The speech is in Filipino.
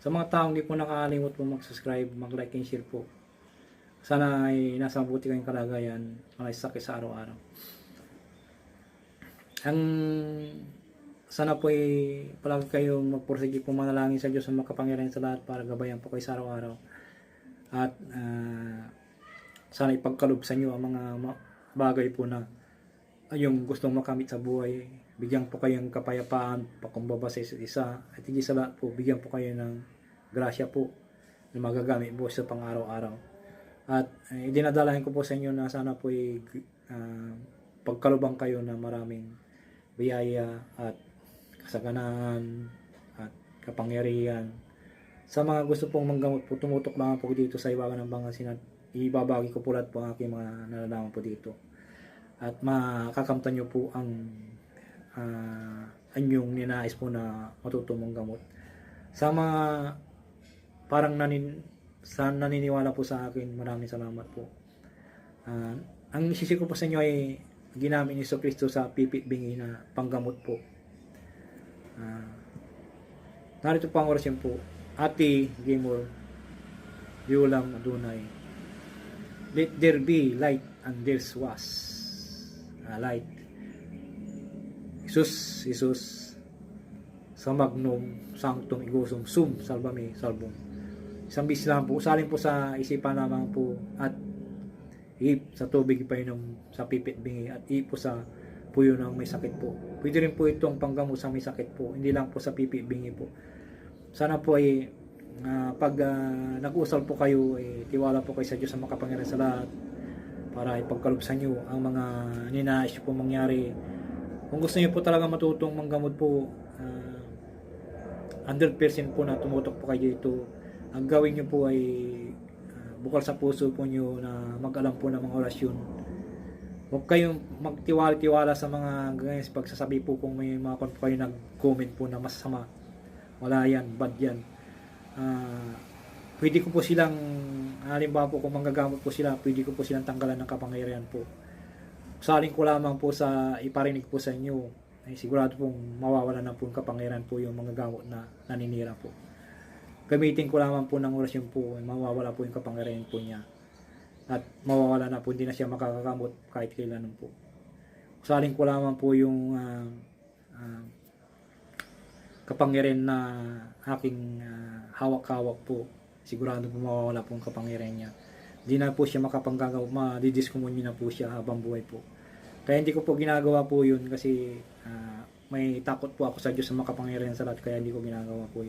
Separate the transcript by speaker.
Speaker 1: Sa mga taong hindi po nakakalimot po mag-subscribe, mag-like and share po. Sana ay nasa mabuti kayong kalagayan, malay sakit sa araw-araw. Ang sana po ay palagi kayong magpursige po manalangin sa Diyos na makapangyarihan sa lahat para gabayan po kayo sa araw-araw. At ah, sana ipagkalob sa inyo ang mga bagay po na yung gustong makamit sa buhay. Bigyan po kayo ng kapayapaan, pakumbaba sa isa't isa. At higit sa lahat po, bigyan po kayo ng grasya po na magagamit po sa pang-araw-araw. At eh, dinadalahin ko po sa inyo na sana po ay ah, pagkalubang kayo na maraming biyaya at kasaganahan at kapangyarihan. Sa mga gusto pong manggamot po, tumutok lang po dito sa ibabaw ng Bangasin at ibabagi ko po lahat po ang aking mga nalalaman po dito. At makakamtan nyo po ang anyong ninais po na matutong gamot. Sa mga parang nanin, sa naniniwala po sa akin, maraming salamat po. Ah, ang isisi ko po sa inyo ay ginamit ni Kristo sa pipit bingi na panggamot po. Ah, narito po ang orasyon po. Ati Gimor, Yulam Adunay. Let there be light and there was ah, light. Jesus, Jesus, sa magnum, sanctum, igusum, sum, salvame, salvum. Isang bis lang po, usalin po sa isipan lamang po at iip sa tubig ipainom sa pipit bingi at iip po sa puyo ng may sakit po. Pwede rin po itong panggamot sa may sakit po, hindi lang po sa pipit bingi po. Sana po ay ah, pag ah, nag-usal po kayo, eh, tiwala po kayo sa Diyos sa makapangyarihan sa lahat para ipagkaloob sa inyo ang mga ninais po mangyari. Kung gusto niyo po talaga matutong manggamot po, ah, 100% po na tumutok po kayo dito. Ang gawin niyo po ay ah, bukal sa puso po niyo na mag-alam po ng mga orasyon. Huwag kayong magtiwala-tiwala sa mga ganyan pagsasabi po kung may mga kon kayo nag-comment po na masama. Wala yan, bad yan. Ah, pwede ko po silang, halimbawa po kung manggagamot po sila, pwede ko po silang tanggalan ng kapangyarihan po. Saling ko lamang po sa iparinig po sa inyo, ay sigurado pong mawawala na po yung kapangyarihan po yung mga gamot na naninira po. Gamitin ko lamang po ng orasyon po, ay mawawala po yung kapangyarihan po niya. At mawawala na po, hindi na siya makakagamot kahit kailan po. Saling ko lamang po yung ah, ah, kapangyarihan na aking ah, hawak-hawak po. Sigurado po mawawala po ang kapangyarihan niya. Hindi na po siya makapanggagaw, madidiskumonyo na po siya habang buhay po. Kaya hindi ko po ginagawa po yun kasi ah, may takot po ako sa Diyos sa makapangyarihan sa lahat kaya hindi ko ginagawa po yun.